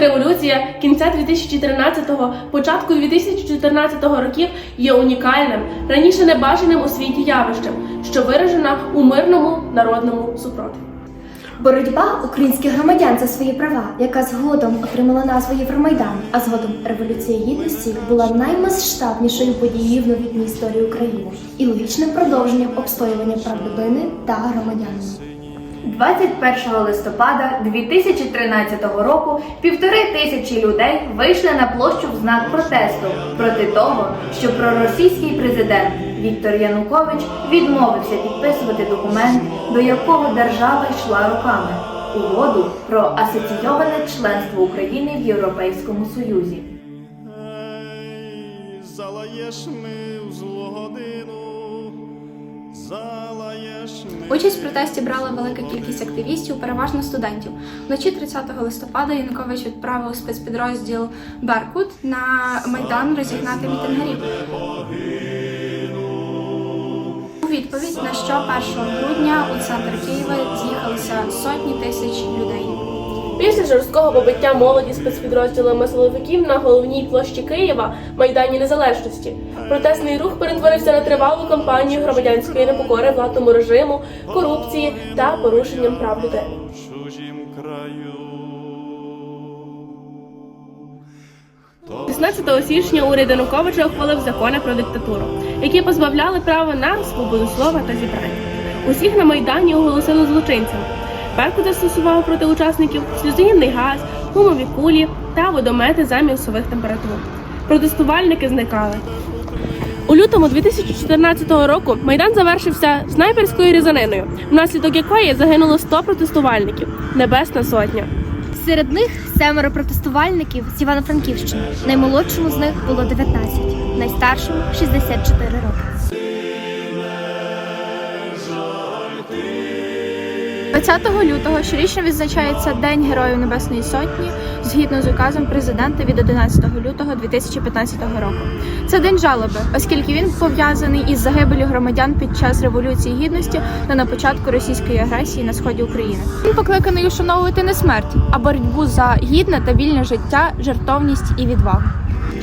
Революція кінця 2013-го, початку 2014 років є унікальним, раніше небажаним у світі явищем, що виражена у мирному народному супротиві. Боротьба українських громадян за свої права, яка згодом отримала назву Євромайдан, а згодом Революція Гідності, була наймасштабнішою подією в новітній історії України і логічним продовженням обстоювання прав людини та громадянина. 21 листопада 2013 року півтори тисячі людей вийшли на площу в знак протесту проти того, що проросійський президент Віктор Янукович відмовився підписувати документ, до якого держава йшла руками угоду про асоційоване членство України в Європейському Союзі. Залаєш ми в злу годину, залаєш ми. Участь в протесті брала велика кількість активістів, переважно студентів. Вночі 30 листопада Янукович відправив спецпідрозділ Беркут на майдан розігнати мітингарів. У відповідь на що 1 грудня у центр Києва з'їхалися сотні тисяч людей. Після жорсткого побиття молоді спецпідрозділами силовиків на головній площі Києва Майдані Незалежності протестний рух перетворився на тривалу кампанію громадянської непокори владному режиму, корупції та порушенням прав чужім краю. 16 січня уряд Януковича ухвалив закони про диктатуру, які позбавляли права на свободу слова та зібрання. Усіх на майдані оголосили злочинцями. Беркут застосував проти учасників сльозогінний газ, гумові кулі та водомети за мінусових температур. Протестувальники зникали. У лютому 2014 року майдан завершився снайперською різаниною, внаслідок якої загинуло 100 протестувальників. Небесна сотня. Серед них семеро протестувальників з Івано-Франківщини. Наймолодшому з них було 19, найстаршому 64 роки. 20 лютого щорічно відзначається День Героїв Небесної Сотні згідно з указом президента від 11 лютого 2015 року. Це день жалоби, оскільки він пов'язаний із загибелю громадян під час революції гідності та на початку російської агресії на сході України. Він покликаний ушановувати не смерть, а боротьбу за гідне та вільне життя, жертовність і відвагу.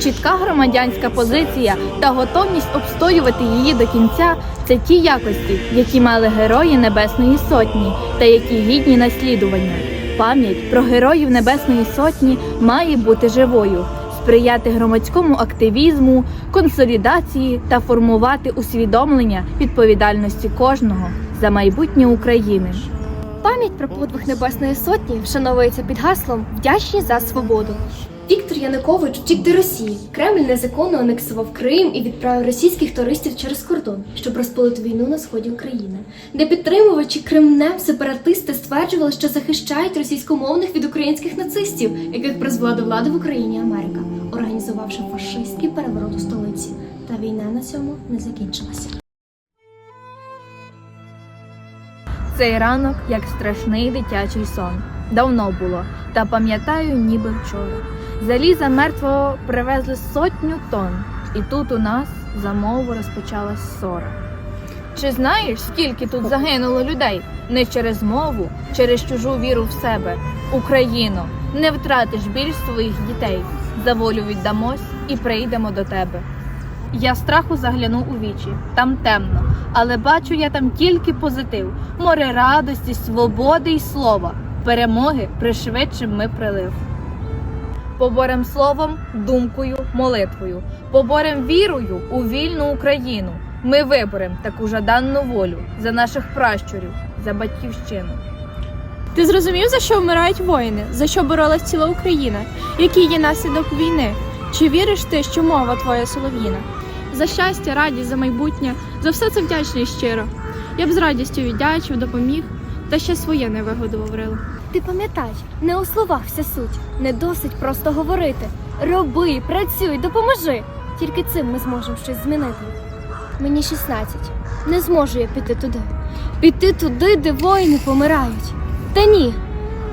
Чітка громадянська позиція та готовність обстоювати її до кінця це ті якості, які мали герої Небесної Сотні та які гідні наслідування. Пам'ять про героїв Небесної Сотні має бути живою, сприяти громадському активізму, консолідації та формувати усвідомлення відповідальності кожного за майбутнє України. Пам'ять про подвиг Небесної Сотні вшановується під гаслом Вдячні за свободу. Віктор Янукович втік до Росії. Кремль незаконно анексував Крим і відправив російських туристів через кордон, щоб розпалити війну на сході України, де підтримувачі Кремнем сепаратисти стверджували, що захищають російськомовних від українських нацистів, яких призвела до влади в Україні Америка, організувавши фашистський переворот у столиці. Та війна на цьому не закінчилася. Цей ранок як страшний дитячий сон. Давно було, та пам'ятаю, ніби вчора. Заліза мертвого привезли сотню тонн, і тут у нас за мову розпочалась ссора. Чи знаєш, скільки тут загинуло людей? Не через мову, через чужу віру в себе. Україно, не втратиш більш своїх дітей. За волю віддамось і прийдемо до тебе. Я страху загляну у вічі, там темно, але бачу я там тільки позитив, море радості, свободи й слова, перемоги пришвидшим ми прилив. Поборем словом, думкою, молитвою, поборем вірою у вільну Україну. Ми виборем таку жаданну волю за наших пращурів, за батьківщину. Ти зрозумів, за що вмирають воїни, за що боролась ціла Україна? Який є наслідок війни? Чи віриш ти, що мова твоя солов'їна? За щастя, радість, за майбутнє, за все це вдячний щиро. Я б з радістю віддячив, допоміг, та ще своє не вигоду говорила. Ти пам'ятай, не у словах вся суть, не досить просто говорити. Роби, працюй, допоможи. Тільки цим ми зможемо щось змінити. Мені 16. Не зможу я піти туди. Піти туди, де воїни помирають. Та ні,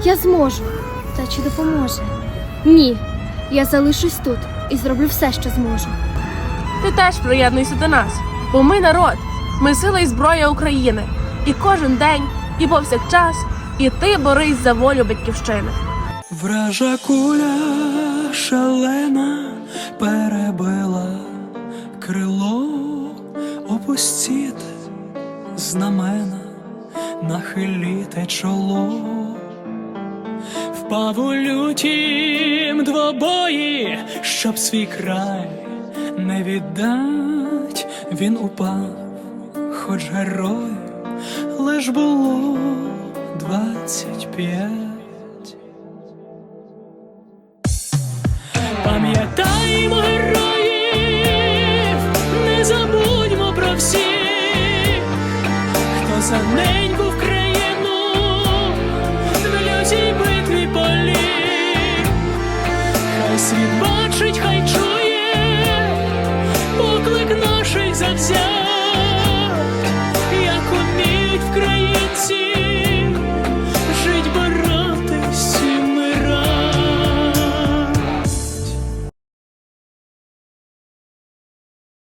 я зможу. Та чи допоможе? Ні, я залишусь тут і зроблю все, що зможу. Ти теж приєднуйся до нас, бо ми народ, ми сила і зброя України. І кожен день, і повсякчас, і ти борись за волю батьківщини. Вража куля шалена перебила крило, опустіте знамена, нахиліте чоло. Впав у лютім двобої, щоб свій край не віддать, він упав, хоч герою лиш було двадцять п'ять. Пам'ятаємо героїв, не забудьмо про всіх, хто за неї.